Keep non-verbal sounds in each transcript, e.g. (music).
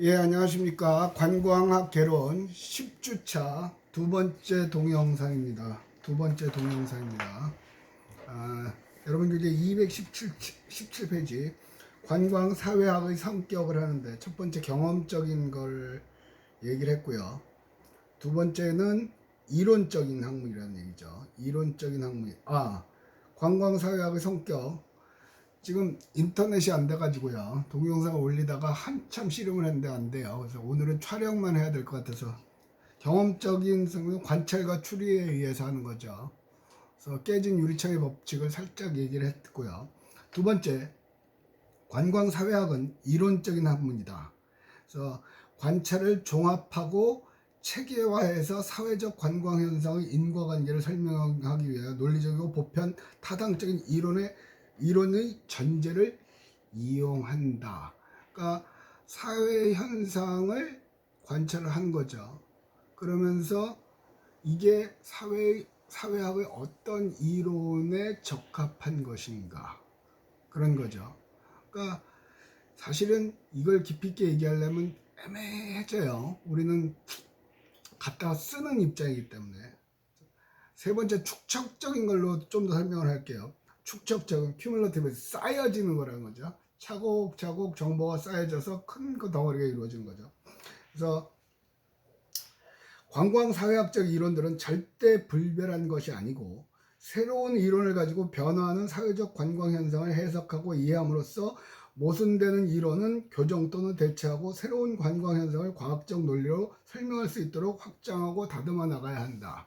예, 안녕하십니까. 관광학 개론 10주차 두 번째 동영상입니다. 두 번째 동영상입니다. 아, 여러분, 이제 217 17페이지 관광 사회학의 성격을 하는데 첫 번째 경험적인 걸 얘기를 했고요. 두 번째는 이론적인 학문이라는 얘기죠. 이론적인 학문. 아, 관광 사회학의 성격. 지금 인터넷이 안 돼가지고요. 동영상을 올리다가 한참 씨름을 했는데 안 돼요. 그래서 오늘은 촬영만 해야 될 것 같아서 경험적인 관찰과 추리에 의해서 하는 거죠. 그래서 깨진 유리창의 법칙을 살짝 얘기를 했고요. 두 번째, 관광 사회학은 이론적인 학문이다. 그래서 관찰을 종합하고 체계화해서 사회적 관광 현상의 인과관계를 설명하기 위해 논리적이고 보편 타당적인 이론의 이론의 전제를 이용한다. 그러니까 사회 현상을 관찰을 한 거죠. 그러면서 이게 사회 사회학의 어떤 이론에 적합한 것인가 그런 거죠. 그러니까 사실은 이걸 깊이 있게 얘기하려면 애매해져요. 우리는 갖다 쓰는 입장이기 때문에 세 번째 축척적인 걸로 좀 더 설명을 할게요. 축척적은 큐뮬러티브 쌓여지는 거라는 거죠. 차곡차곡 정보가 쌓여져서 큰 그 덩어리가 이루어지는 거죠. 그래서 관광 사회학적 이론들은 절대 불별한 것이 아니고 새로운 이론을 가지고 변화하는 사회적 관광 현상을 해석하고 이해함으로써 모순되는 이론은 교정 또는 대체하고 새로운 관광 현상을 과학적 논리로 설명할 수 있도록 확장하고 다듬어 나가야 한다.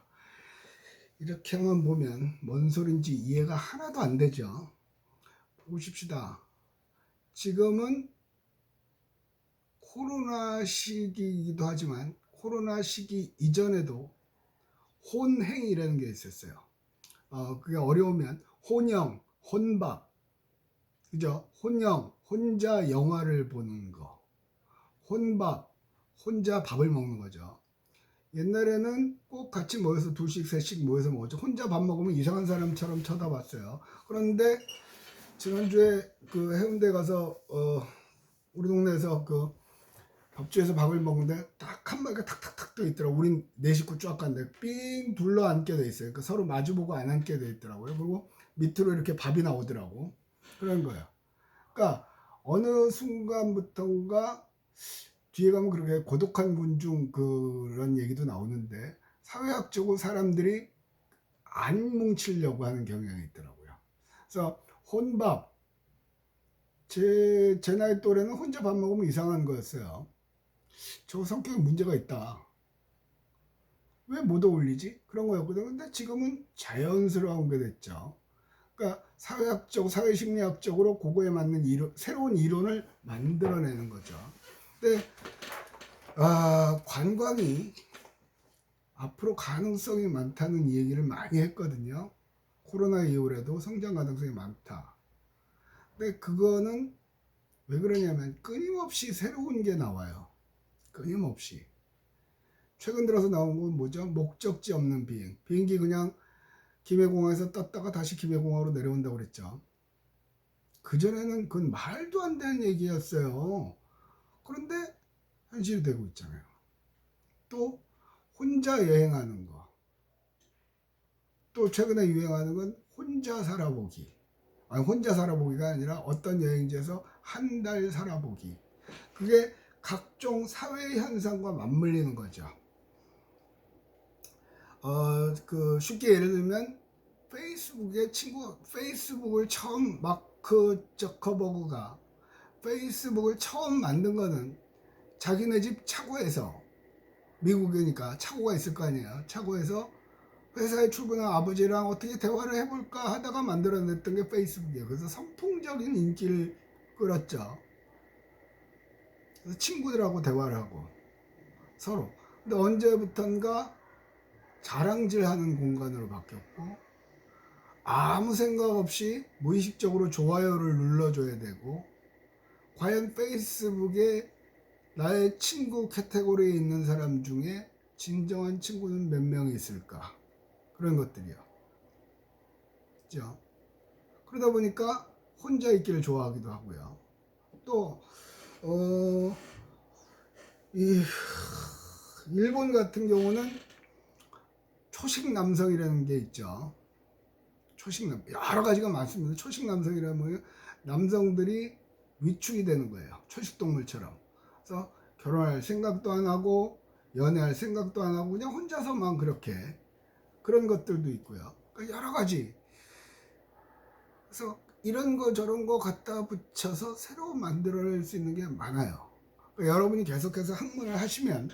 이렇게만 보면 뭔 소린지 이해가 하나도 안 되죠. 보십시다. 지금은 코로나 시기이기도 하지만 코로나 시기 이전에도 혼행이라는 게 있었어요. 어, 그게 어려우면 혼영, 혼밥, 그죠? 혼영, 혼자 영화를 보는 거. 혼밥, 혼자 밥을 먹는 거죠. 옛날에는 꼭 같이 모여서 둘씩 셋씩 모여서 먹었죠. 혼자 밥 먹으면 이상한 사람처럼 쳐다봤어요. 그런데 지난주에 그 해운대 가서 어 우리 동네에서 그 밥집에서 밥을 먹는데 딱 한 마리가 탁탁탁 떠 있더라고. 우린 네 식구 쫙 갔는데 삥 둘러 앉게 돼 있어요. 그 서로 마주보고 안 앉게 돼 있더라고요. 그리고 밑으로 이렇게 밥이 나오더라고. 그런 거예요. 그러니까 어느 순간부터인가 뒤에 가면 그렇게 고독한 군중 그런 얘기도 나오는데 사회학적으로 사람들이 안 뭉치려고 하는 경향이 있더라고요. 그래서 혼밥 제, 제 나이 또래는 혼자 밥 먹으면 이상한 거였어요. 저 성격에 문제가 있다. 왜 못 어울리지? 그런 거였거든요. 근데 지금은 자연스러운 게 됐죠. 그러니까 사회학적, 사회심리학적으로 그거에 맞는 이론, 새로운 이론을 만들어내는 거죠. 근데 아, 관광이 앞으로 가능성이 많다는 얘기를 많이 했거든요. 코로나 이후에도 성장 가능성이 많다. 근데 그거는 왜 그러냐면 끊임없이 새로운 게 나와요. 끊임없이. 최근 들어서 나온 건 뭐죠? 목적지 없는 비행. 비행기 그냥 김해공항에서 떴다가 다시 김해공항으로 내려온다고 그랬죠. 그전에는 그건 말도 안 되는 얘기였어요. 그런데 현실이 되고 있잖아요. 또 혼자 여행하는 거. 또 최근에 유행하는 건 혼자 살아보기. 아니 혼자 살아보기가 아니라 어떤 여행지에서 한 달 살아보기. 그게 각종 사회 현상과 맞물리는 거죠. 어, 그 쉽게 예를 들면 페이스북에 친구 페이스북을 처음 마크 저커버그가 페이스북을 처음 만든 거는 자기네 집 차고에서 미국이니까 차고가 있을 거 아니에요. 차고에서 회사에 출근한 아버지랑 어떻게 대화를 해볼까 하다가 만들어냈던 게 페이스북이에요. 그래서 선풍적인 인기를 끌었죠. 그래서 친구들하고 대화를 하고 서로. 근데 언제부턴가 자랑질하는 공간으로 바뀌었고 아무 생각 없이 무의식적으로 좋아요를 눌러줘야 되고 과연 페이스북에 나의 친구 카테고리에 있는 사람 중에 진정한 친구는 몇 명이 있을까 그런 것들이요. 그죠? 그러다 보니까 혼자 있기를 좋아하기도 하고요. 또 어, 이 일본 같은 경우는 초식 남성이라는 게 있죠. 초식 남 여러 가지가 많습니다. 초식 남성이라면? 남성들이 위축이 되는 거예요. 초식 동물처럼. 그래서 결혼할 생각도 안 하고 연애할 생각도 안 하고 그냥 혼자서만 그렇게 그런 것들도 있고요. 그러니까 여러 가지. 그래서 이런 거 저런 거 갖다 붙여서 새로 만들어낼 수 있는 게 많아요. 그러니까 여러분이 계속해서 학문을 하시면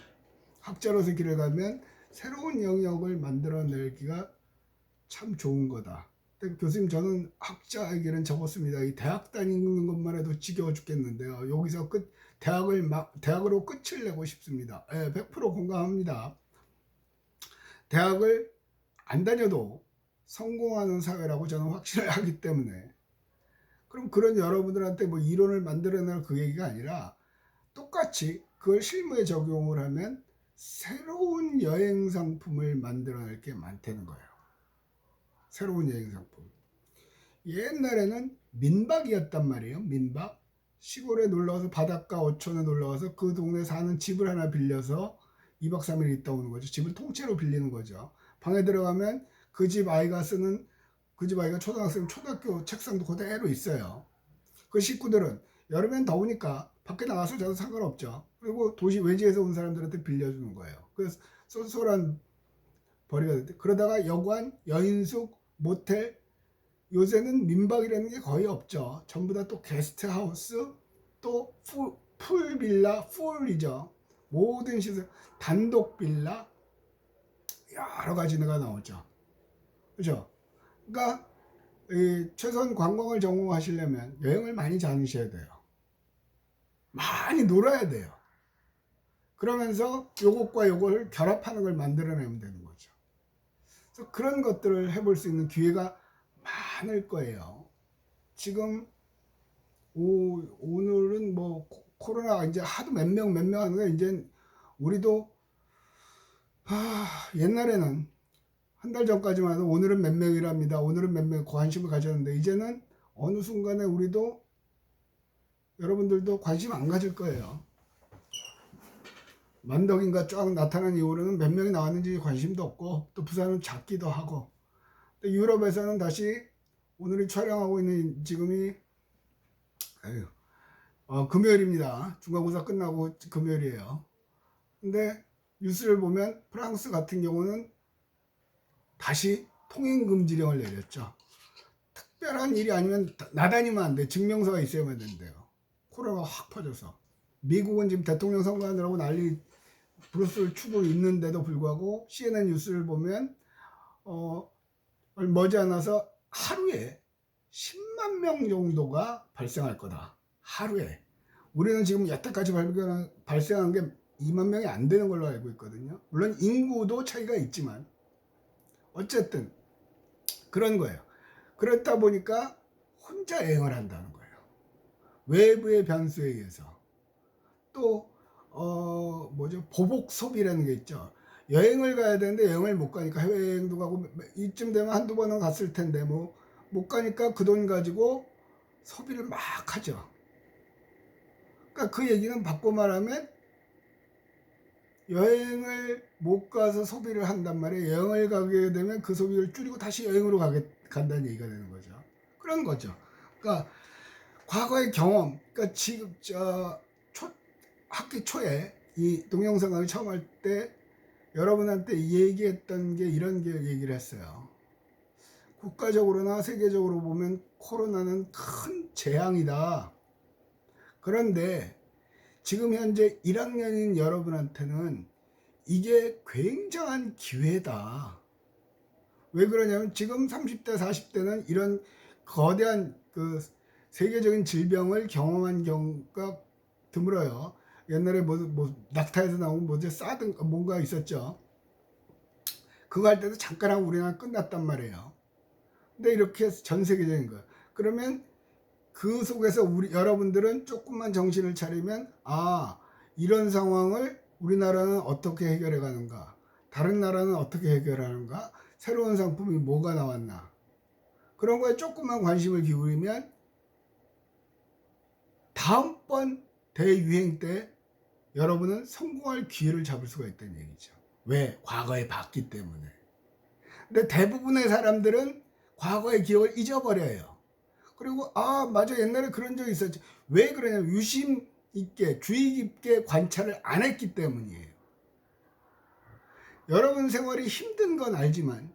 학자로서 길을 가면 새로운 영역을 만들어내기가 참 좋은 거다. 교수님 저는 학자의 길은 접었습니다. 이 대학 다니는 것만 해도 지겨워 죽겠는데요. 여기서 끝 대학을 막 대학으로 끝을 내고 싶습니다. 예, 100% 공감합니다. 대학을 안 다녀도 성공하는 사회라고 저는 확신을 (laughs) 하기 때문에 그럼 그런 여러분들한테 뭐 이론을 만들어낼 그 얘기가 아니라 똑같이 그걸 실무에 적용을 하면 새로운 여행 상품을 만들어낼 게 많다는 거예요. 새로운 여행 상품. 옛날에는 민박이었단 말이에요. 민박. 시골에 놀러 와서 바닷가 어촌에 놀러 와서 그 동네 사는 집을 하나 빌려서 2박 3일 있다 오는 거죠. 집을 통째로 빌리는 거죠. 방에 들어가면 그 집 아이가 쓰는 그 집 아이가 초등학생 초등학교 책상도 그대로 있어요. 그 식구들은 여름엔 더우니까 밖에 나가서 자도 상관없죠. 그리고 도시 외지에서 온 사람들한테 빌려주는 거예요. 그래서 쏠쏠한 벌이가 됐대. 그러다가 여관, 여인숙, 모텔 요새는 민박이라는 게 거의 없죠. 전부 다 또 게스트하우스, 또 풀, 풀 빌라, 풀이죠. 모든 시설, 단독 빌라 여러 가지가 나오죠. 그죠? 그러니까 이 최소한 관광을 전공하시려면 여행을 많이 다니셔야 돼요. 많이 놀아야 돼요. 그러면서 요것과 요걸 결합하는 걸 만들어내면 거죠. 그런 것들을 해볼 수 있는 기회가 많을 거예요. 지금 오, 오늘은 뭐 코- 코로나 이제 하도 몇 명 몇 명 하는데 이제 우리도 아, 옛날에는 한 달 전까지만 해도 오늘은 몇 명이랍니다. 오늘은 몇 명 관심을 가졌는데 이제는 어느 순간에 우리도 여러분들도 관심 안 가질 거예요. 만덕인가 쫙 나타난 이후로는 몇 명이 나왔는지 관심도 없고 또 부산은 작기도 하고 또 유럽에서는 다시 오늘이 촬영하고 있는 지금이 아유, 어, 금요일입니다. 중간고사 끝나고 금요일이에요. 근데 뉴스를 보면 프랑스 같은 경우는 다시 통행 금지령을 내렸죠. 특별한 일이 아니면 나다니면 안 돼. 증명서가 있어야만 된대요. 코로나가 확 퍼져서. 미국은 지금 대통령 선거하느라고 난리 브루스를 추고 있는데도 불구하고 CNN 뉴스를 보면 어 머지않아서 하루에 10만 명 정도가 발생할 거다. 하루에. 우리는 지금 여태까지 발생한 게 2만 명이 안 되는 걸로 알고 있거든요. 물론 인구도 차이가 있지만 어쨌든 그런 거예요. 그렇다 보니까 혼자 여행을 한다는 거예요. 외부의 변수에 의해서. 또, 어, 뭐죠? 보복 소비라는 게 있죠. 여행을 가야 되는데 여행을 못 가니까 해외여행도 가고 이쯤 되면 한두 번은 갔을 텐데 뭐 못 가니까 그 돈 가지고 소비를 막 하죠. 그러니까 그 얘기는 바꿔 말하면 여행을 못 가서 소비를 한단 말이에요. 여행을 가게 되면 그 소비를 줄이고 다시 여행으로 가게 간다는 얘기가 되는 거죠. 그런 거죠. 그러니까 과거의 경험, 그러니까 지금 저 초, 학기 초에 이 동영상 강의 처음 할 때 여러분한테 얘기했던 게 이런 게 얘기를 했어요. 국가적으로나 세계적으로 보면 코로나는 큰 재앙이다. 그런데 지금 현재 1학년인 여러분한테는 이게 굉장한 기회다. 왜 그러냐면 지금 30대, 40대는 이런 거대한 그 세계적인 질병을 경험한 경우가 드물어요. 옛날에 뭐, 뭐 낙타에서 나온 뭐지 싸든 뭔가 있었죠. 그거 할 때도 잠깐 하고 우리나라 끝났단 말이에요. 근데 이렇게 전 세계적인 거예요. 그러면 그 속에서 우리 여러분들은 조금만 정신을 차리면 아 이런 상황을 우리나라는 어떻게 해결해 가는가 다른 나라는 어떻게 해결하는가 새로운 상품이 뭐가 나왔나 그런 거에 조금만 관심을 기울이면 다음번 대유행 때 여러분은 성공할 기회를 잡을 수가 있다는 얘기죠. 왜? 과거에 봤기 때문에. 근데 대부분의 사람들은 과거의 기억을 잊어버려요. 그리고 아 맞아 옛날에 그런 적이 있었지. 왜 그러냐면 유심 있게 주의 깊게 관찰을 안 했기 때문이에요. 여러분 생활이 힘든 건 알지만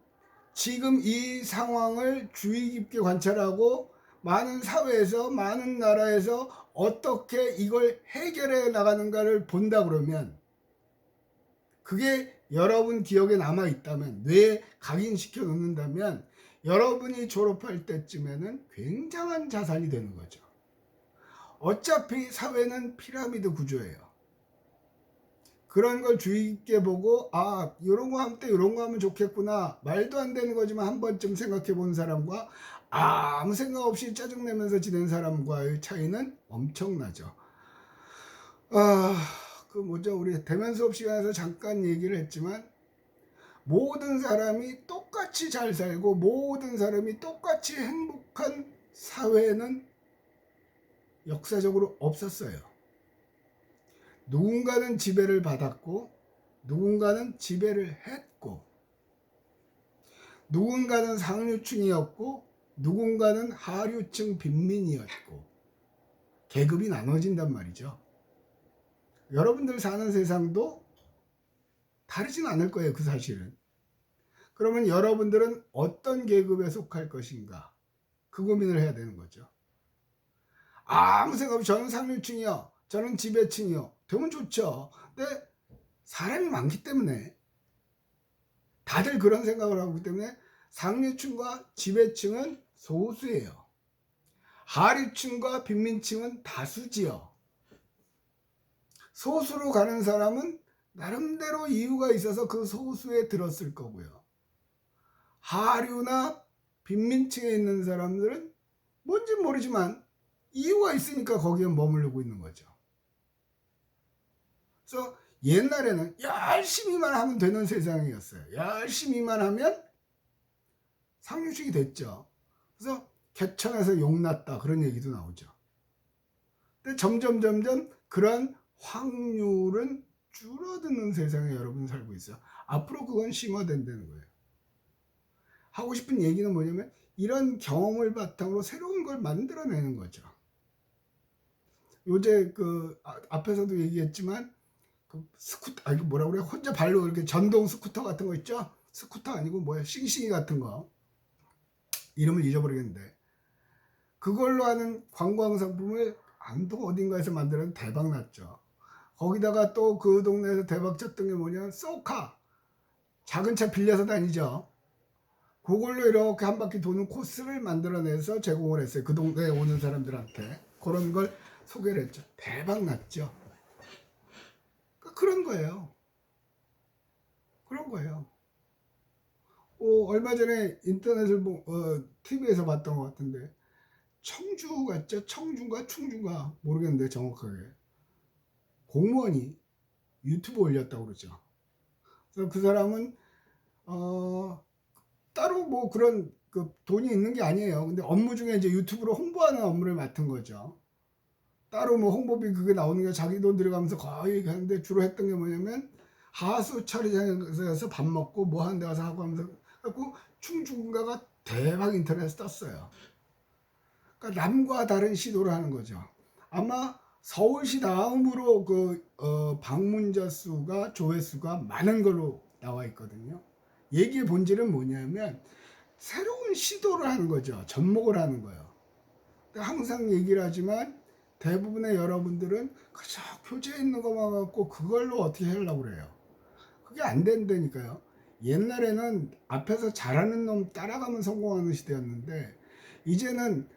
지금 이 상황을 주의 깊게 관찰하고 많은 사회에서 많은 나라에서 어떻게 이걸 해결해 나가는가를 본다 그러면 그게 여러분 기억에 남아 있다면 뇌에 각인시켜 놓는다면 여러분이 졸업할 때쯤에는 굉장한 자산이 되는 거죠. 어차피 사회는 피라미드 구조예요. 그런 걸 주의 깊게 보고 아 이런 거 하면 때 이런 거 하면 좋겠구나 말도 안 되는 거지만 한 번쯤 생각해 본 사람과 아무 생각 없이 짜증내면서 지낸 사람과의 차이는 엄청나죠. 아 그 뭐죠 우리 대면 수업 시간에서 잠깐 얘기를 했지만 모든 사람이 똑같이 잘 살고 모든 사람이 똑같이 행복한 사회는 역사적으로 없었어요. 누군가는 지배를 받았고 누군가는 지배를 했고 누군가는 상류층이었고 누군가는 하류층 빈민이었고 계급이 나눠진단 말이죠. 여러분들 사는 세상도 다르진 않을 거예요, 그 사실은. 그러면 여러분들은 어떤 계급에 속할 것인가? 그 고민을 해야 되는 거죠. 아무 생각 없이 저는 상류층이요. 저는 지배층이요. 되면 좋죠. 근데 사람이 많기 때문에 다들 그런 생각을 하고 있기 때문에 상류층과 지배층은 소수예요. 하류층과 빈민층은 다수지요. 소수로 가는 사람은 나름대로 이유가 있어서 그 소수에 들었을 거고요. 하류나 빈민층에 있는 사람들은 뭔지 모르지만 이유가 있으니까 거기에 머무르고 있는 거죠. 그래서 옛날에는 열심히만 하면 되는 세상이었어요. 열심히만 하면 상류층이 됐죠. 그래서 개천에서 용났다 그런 얘기도 나오죠. 근데 점점 점점 그런 확률은 줄어드는 세상에 여러분 살고 있어요. 앞으로 그건 심화된다는 거예요. 하고 싶은 얘기는 뭐냐면 이런 경험을 바탕으로 새로운 걸 만들어내는 거죠. 요새 그 아- 앞에서도 얘기했지만 그 스쿠터 아니 그 뭐라 그래 혼자 발로 이렇게 전동 스쿠터 같은 거 있죠? 스쿠터 아니고 뭐야 싱싱이 같은 거 이름을 잊어버리겠는데 그걸로 하는 관광 상품을 안동 어딘가에서 만드는 대박 났죠. 거기다가 또 그 동네에서 대박 쳤던 게 뭐냐 쏘카 작은 차 빌려서 다니죠. 그걸로 이렇게 한 바퀴 도는 코스를 만들어내서 제공을 했어요. 그 동네에 오는 사람들한테 그런 걸 소개를 했죠. 대박 났죠. 그러니까 그런 거예요. 그런 거예요. 어, 얼마 전에 인터넷을 보, 어, TV에서 봤던 것 같은데 청주 같죠? 청주인가 충주인가 모르겠는데 정확하게 공무원이 유튜브 올렸다고 그러죠. 그래서 그 사람은 어, 따로 뭐 그런 그 돈이 있는 게 아니에요. 근데 업무 중에 이제 유튜브로 홍보하는 업무를 맡은 거죠. 따로 뭐 홍보비 그게 나오는 게 자기 돈 들어가면서 거의 하는데 주로 했던 게 뭐냐면 하수 처리장에서 밥 먹고 뭐 하는 데 가서 하고 하면서 그래고 충주인가가 대박 인터넷에 떴어요. 그러니까 남과 다른 시도를 하는 거죠. 아마 서울시 다음으로 그 어, 방문자 수가 조회수가 많은 걸로 나와 있거든요. 얘기의 본질은 뭐냐면 새로운 시도를 하는 거죠. 접목을 하는 거예요. 항상 얘기를 하지만 대부분의 여러분들은 그저 표지에 있는 것만 갖고 그걸로 어떻게 하려고 그래요. 그게 안 된다니까요. 옛날에는 앞에서 잘하는 놈 따라가면 성공하는 시대였는데 이제는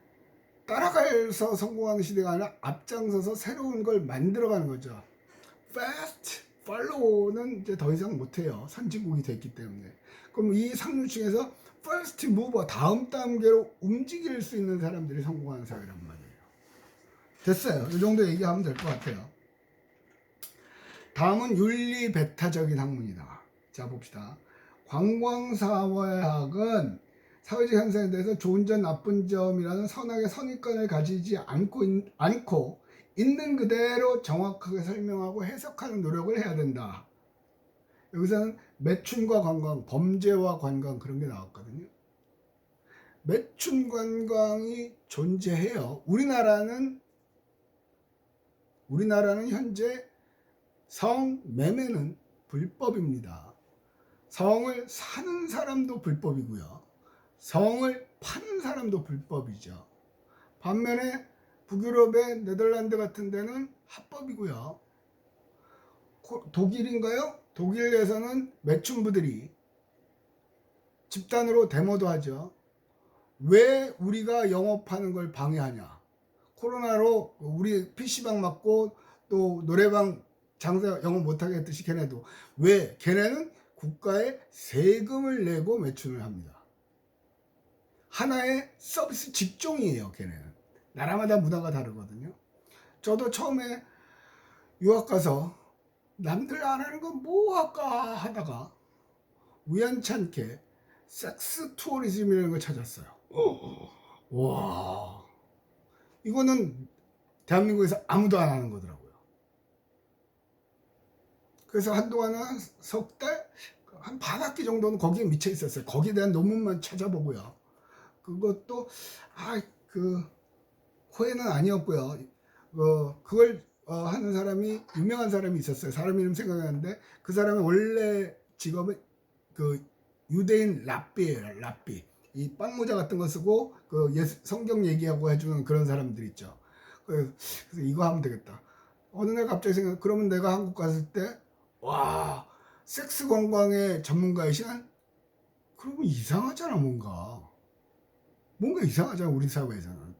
따라가서 성공하는 시대가 아니라 앞장서서 새로운 걸 만들어가는 거죠. fast follow는 이제 더 이상 못해요. 선진국이 됐기 때문에. 그럼 이 상류층에서 first mover 다음 단계로 움직일 수 있는 사람들이 성공하는 사회란 말이에요. 됐어요. 이 정도 얘기하면 될 것 같아요. 다음은 윤리 배타적인 학문이다. 자 봅시다. 관광사회학은 사회적 현상에 대해서 좋은 점, 나쁜 점이라는 선악의 선입관을 가지지 않고, 않고 있는 그대로 정확하게 설명하고 해석하는 노력을 해야 된다. 여기서는 매춘과 관광, 범죄와 관광 그런 게 나왔거든요. 매춘 관광이 존재해요. 우리나라는 우리나라는 현재 성 매매는 불법입니다. 성을 사는 사람도 불법이고요. 성을 파는 사람도 불법이죠. 반면에 북유럽의 네덜란드 같은 데는 합법이고요. 코- 독일인가요? 독일에서는 매춘부들이 집단으로 데모도 하죠. 왜 우리가 영업하는 걸 방해하냐? 코로나로 우리 PC방 맞고 또 노래방 장사 영업 못하게 했듯이 걔네도 왜 걔네는 국가에 세금을 내고 매춘을 합니다. 하나의 서비스 직종이에요, 걔네는. 나라마다 문화가 다르거든요. 저도 처음에 유학 가서 남들 안 하는 건 뭐 할까 하다가 우연찮게 섹스 투어리즘이라는 걸 찾았어요. 와, 이거는 대한민국에서 아무도 안 하는 거더라고요. 그래서 한동안은 석 달, 한 반 학기 정도는 거기에 미쳐 있었어요. 거기에 대한 논문만 찾아보고요. 그것도 아그 호해는 아니었고요. 어 그걸 어, 하는 사람이 유명한 사람이 있었어요. 사람 이름 생각나는데 그 사람의 원래 직업은 그 유대인 랍비예요. 랍비. 이 빵모자 같은 거 쓰고 그 예수, 성경 얘기하고 해주는 그런 사람들 있죠. 그래서 그래서 이거 하면 되겠다. 어느 날 갑자기 생각. 그러면 내가 한국 갔을 때 와 섹스 관광의 전문가의 시간? 그러면 이상하잖아 뭔가. 뭔가 이상하잖아 우리 사회에서는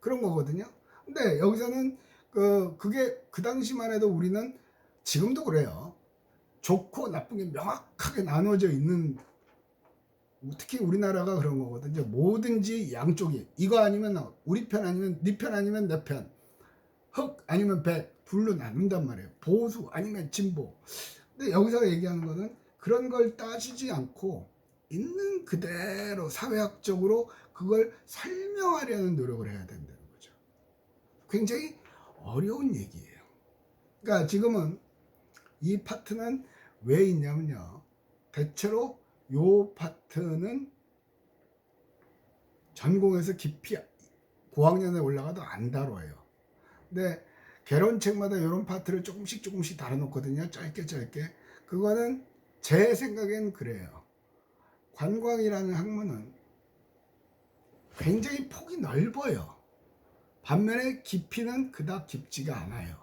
그런 거거든요. 근데 여기서는 그 그게 그 당시만 해도 우리는 지금도 그래요. 좋고 나쁜 게 명확하게 나눠져 있는 특히 우리나라가 그런 거거든요. 뭐든지 양쪽이 이거 아니면 우리 편 아니면 네 편 아니면 내 편, 흑 아니면 백 둘로 나눈단 말이에요. 보수 아니면 진보. 근데 여기서 얘기하는 거는 그런 걸 따지지 않고 있는 그대로 사회학적으로 그걸 설명하려는 노력을 해야 된다는 거죠. 굉장히 어려운 얘기예요. 그러니까 지금은 이 파트는 왜 있냐면요. 대체로 요 파트는 전공에서 깊이 고학년에 올라가도 안 다뤄요. 근데 개론 책마다 이런 파트를 조금씩 조금씩 다뤄놓거든요. 짧게 짧게. 그거는 제 생각엔 그래요. 관광이라는 학문은 굉장히 폭이 넓어요. 반면에 깊이는 그닥 깊지가 않아요.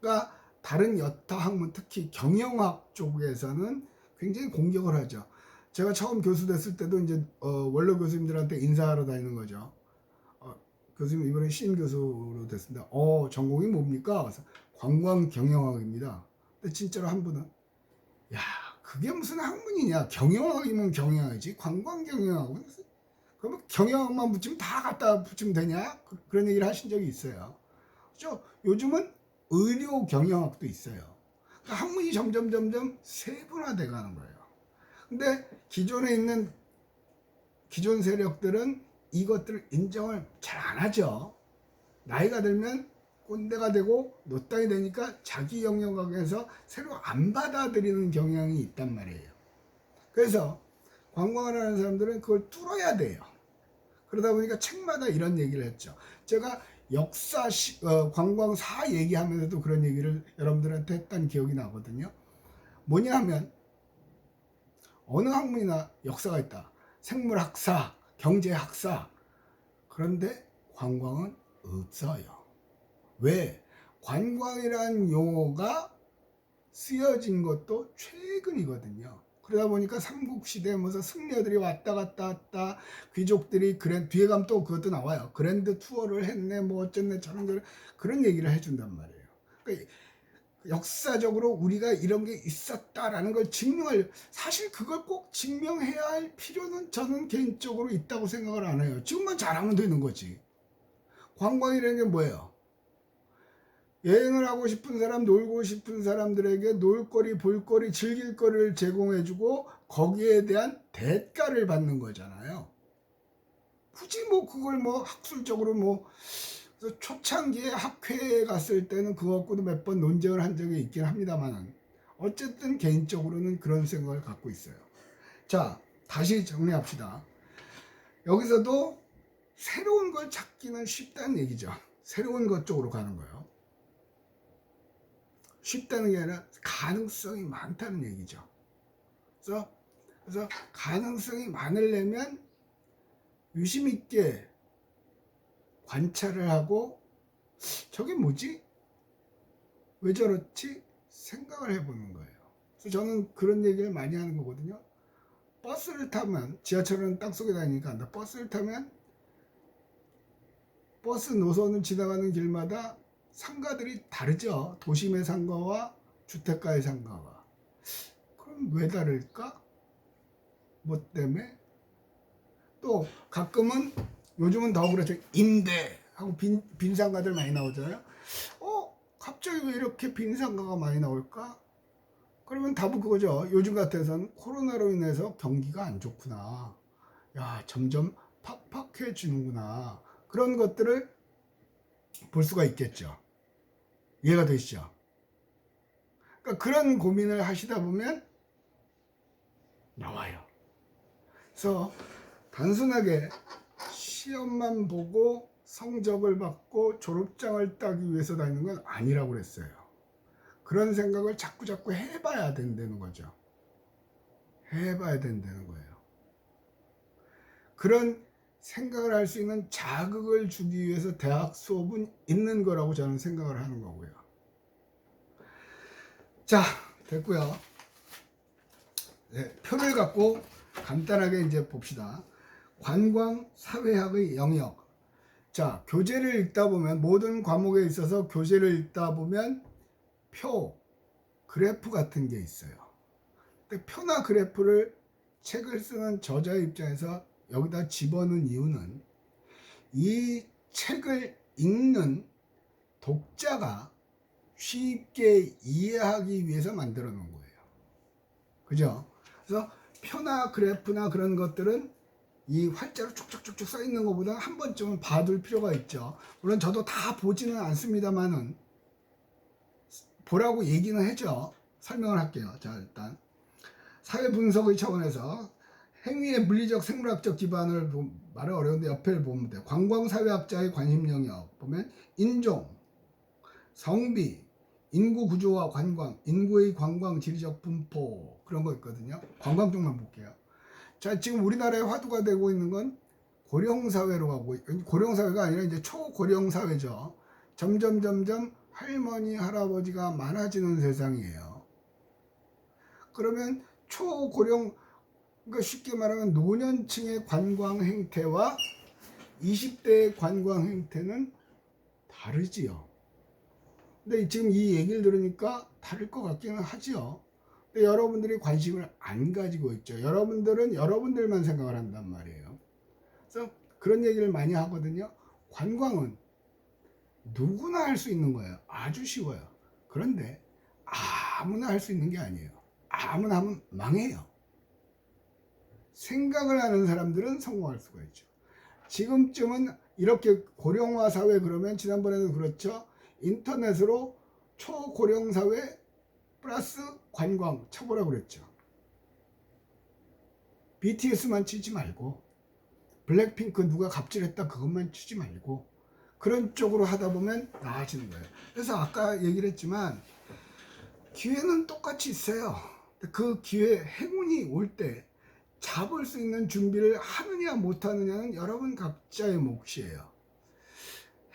그러니까 다른 여타 학문, 특히 경영학 쪽에서는 굉장히 공격을 하죠. 제가 처음 교수 됐을 때도 이제 어, 원로 교수님들한테 인사하러 다니는 거죠. 어, 교수님 이번에 신 교수로 됐습니다. 어 전공이 뭡니까? 관광 경영학입니다. 근데 진짜로 한 분은 야 그게 무슨 학문이냐? 경영학이면 경영학이지 관광 경영학은 그러면 경영학만 붙이면 다 갖다 붙이면 되냐? 그- 그런 얘기를 하신 적이 있어요. 그죠? 요즘은 의료 경영학도 있어요. 그러니까 학문이 점점 점점 세분화돼 가는 거예요. 근데 기존에 있는 기존 세력들은 이것들을 인정을 잘 안 하죠. 나이가 들면 꼰대가 되고 노땅이 되니까 자기 영역에서 새로 안 받아들이는 경향이 있단 말이에요. 그래서 관광을 하는 사람들은 그걸 뚫어야 돼요. 그러다 보니까 책마다 이런 얘기를 했죠. 제가 역사 시, 어, 관광사 얘기하면서도 그런 얘기를 여러분들한테 했던 기억이 나거든요. 뭐냐 하면 어느 학문이나 역사가 있다. 생물학사, 경제학사. 그런데 관광은 없어요. 왜? 관광이라는 용어가 쓰여진 것도 최근이거든요. 그러다 보니까 삼국시대 무슨 승려들이 왔다 갔다 왔다 귀족들이 그랜 뒤에 가면 또 그것도 나와요. 그랜드 투어를 했네 뭐 어쨌네 저런 거 그런 얘기를 해준단 말이에요. 그러니까 역사적으로 우리가 이런 게 있었다라는 걸 증명할 사실 그걸 꼭 증명해야 할 필요는 저는 개인적으로 있다고 생각을 안 해요. 지금만 잘하면 되는 거지. 관광이라는 게 뭐예요? 여행을 하고 싶은 사람, 놀고 싶은 사람들에게 놀거리, 볼거리, 즐길거리를 제공해주고 거기에 대한 대가를 받는 거잖아요. 굳이 뭐 그걸 뭐 학술적으로 뭐 초창기에 학회에 갔을 때는 그거 갖고도 몇 번 논쟁을 한 적이 있긴 합니다만은 어쨌든 개인적으로는 그런 생각을 갖고 있어요. 자, 다시 정리합시다. 여기서도 새로운 걸 찾기는 쉽다는 얘기죠. 새로운 것 쪽으로 가는 거예요. 쉽다는 게 아니라 가능성이 많다는 얘기죠. 그래서, 그래서 가능성이 많으려면 유심 있게 관찰을 하고 저게 뭐지? 왜 저렇지? 생각을 해보는 거예요. 그래서 저는 그런 얘기를 많이 하는 거거든요. 버스를 타면 지하철은 땅속에 다니니까 안다. 버스를 타면 버스 노선을 지나가는 길마다 상가들이 다르죠. 도심의 상가와 주택가의 상가가. 그럼 왜 다를까? 뭐 때문에? 또 가끔은 요즘은 더 그렇죠. 임대 하고 빈, 빈 상가들 많이 나오잖아요. 어? 갑자기 왜 이렇게 빈 상가가 많이 나올까? 그러면 답은 그거죠. 요즘 같아서는 코로나로 인해서 경기가 안 좋구나. 야, 점점 팍팍해지는구나. 그런 것들을 볼 수가 있겠죠. 이해가 되시죠? 그러니까 그런 고민을 하시다 보면 나와요. 그래서 단순하게 시험만 보고 성적을 받고 졸업장을 따기 위해서 다니는 건 아니라고 그랬어요. 그런 생각을 자꾸 자꾸 해봐야 된다는 거죠. 해봐야 된다는 거예요. 그런 생각을 할 수 있는 자극을 주기 위해서 대학 수업은 있는 거라고 저는 생각을 하는 거고요. 자, 됐고요. 네, 표를 갖고 간단하게 이제 봅시다. 관광 사회학의 영역. 자, 교재를 읽다 보면 모든 과목에 있어서 교재를 읽다 보면 표, 그래프 같은 게 있어요. 근데 표나 그래프를 책을 쓰는 저자의 입장에서 여기다 집어넣은 이유는 이 책을 읽는 독자가 쉽게 이해하기 위해서 만들어 놓은 거예요. 그죠? 그래서 표나 그래프나 그런 것들은 이 활자로 쭉쭉쭉쭉 써 있는 것보다 한 번쯤은 봐둘 필요가 있죠. 물론 저도 다 보지는 않습니다만은 보라고 얘기는 해죠. 설명을 할게요. 자, 일단 사회 분석의 차원에서 행위의 물리적 생물학적 기반을 보- 말은 어려운데 옆에 보면 돼요. 관광사회학자의 관심 영역 보면 인종, 성비, 인구 구조와 관광, 인구의 관광 지리적 분포 그런 거 있거든요. 관광 쪽만 볼게요. 자, 지금 우리나라에 화두가 되고 있는 건 고령 사회로 가고 있- 고령 사회가 아니라 이제 초고령 사회죠. 점점 점점 할머니 할아버지가 많아지는 세상이에요. 그러면 초고령 그러니까 쉽게 말하면 노년층의 관광 행태와 20대의 관광 행태는 다르지요. 근데 지금 이 얘기를 들으니까 다를 것 같기는 하지요. 근데 여러분들이 관심을 안 가지고 있죠. 여러분들은 여러분들만 생각을 한단 말이에요. 그래서 그런 얘기를 많이 하거든요. 관광은 누구나 할 수 있는 거예요. 아주 쉬워요. 그런데 아무나 할 수 있는 게 아니에요. 아무나 하면 망해요. 생각을 하는 사람들은 성공할 수가 있죠. 지금쯤은 이렇게 고령화 사회 그러면 지난번에도 그렇죠. 인터넷으로 초고령 사회 플러스 관광 쳐보라고 그랬죠. BTS만 치지 말고 블랙핑크 누가 갑질했다 그것만 치지 말고 그런 쪽으로 하다 보면 나아지는 거예요. 그래서 아까 얘기를 했지만 기회는 똑같이 있어요. 그 기회 행운이 올 때 잡을 수 있는 준비를 하느냐 못하느냐는 여러분 각자의 몫이에요.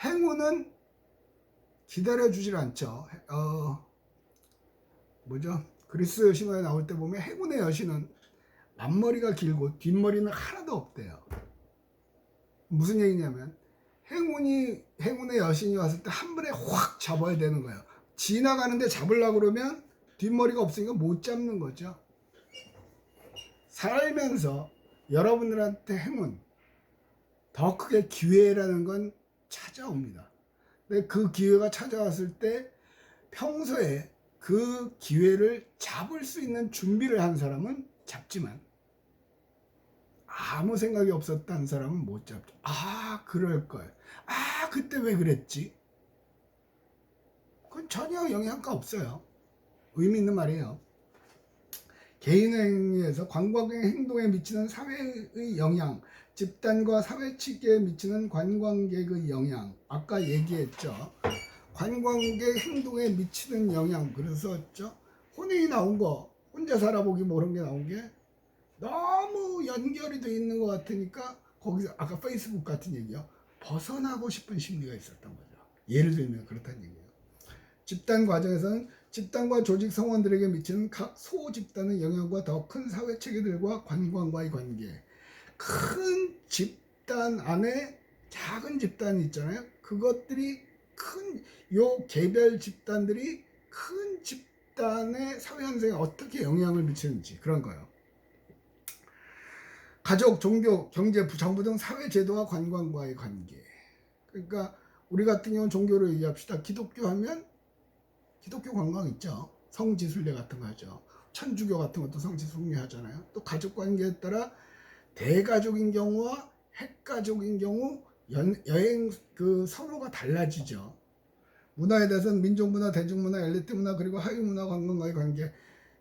행운은 기다려주질 않죠. 어, 뭐죠? 그리스 신화에 나올 때 보면 행운의 여신은 앞머리가 길고 뒷머리는 하나도 없대요. 무슨 얘기냐면 행운이 행운의 여신이 왔을 때 한 번에 확 잡아야 되는 거예요. 지나가는데 잡으려고 그러면 뒷머리가 없으니까 못 잡는 거죠. 살면서 여러분들한테 행운, 더 크게 기회라는 건 찾아옵니다. 근데 그 기회가 찾아왔을 때 평소에 그 기회를 잡을 수 있는 준비를 한 사람은 잡지만 아무 생각이 없었다는 사람은 못 잡죠. 아, 그럴 걸. 아, 그때 왜 그랬지? 그건 전혀 영향가 없어요. 의미 있는 말이에요. 개인 행위에서 관광객 행동에 미치는 사회의 영향, 집단과 사회 측에 미치는 관광객의 영향. 아까 얘기했죠. 관광객 행동에 미치는 영향. 그래서 죠 혼인이 나온 거, 혼자 살아보기 뭐 그런 게 나온 게 너무 연결이 돼 있는 것 같으니까 거기서 아까 페이스북 같은 얘기요. 벗어나고 싶은 심리가 있었던 거죠. 예를 들면 그렇다는 얘기예요. 집단 과정에서는 집단과 조직 성원들에게 미치는 각 소 집단의 영향과 더 큰 사회 체계들과 관광과의 관계. 큰 집단 안에 작은 집단이 있잖아요. 그것들이 큰 요 개별 집단들이 큰 집단의 사회 현상에 어떻게 영향을 미치는지 그런 거예요. 가족, 종교, 경제, 정부 등 사회 제도와 관광과의 관계. 그러니까 우리 같은 경우는 종교로 얘기합시다. 기독교 하면 기독교 관광 있죠. 성지순례 같은 거 하죠. 천주교 같은 것도 성지순례 하잖아요. 또 가족 관계에 따라 대가족인 경우와 핵가족인 경우 연, 여행 그 선호가 달라지죠. 문화에 대해서는 민족문화, 대중문화, 엘리트 문화 그리고 하위문화 관광과의 관계.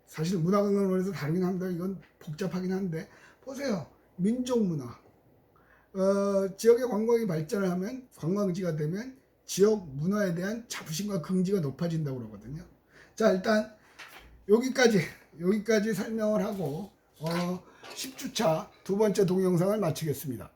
사실 문화 관광론에서 다르긴 합니다. 이건 복잡하긴 한데 보세요. 민족문화. 어, 지역의 관광이 발전을 하면 관광지가 되면 지역 문화에 대한 자부심과 긍지가 높아진다고 그러거든요. 자, 일단 여기까지 여기까지 설명을 하고 어, 10주차 두 번째 동영상을 마치겠습니다.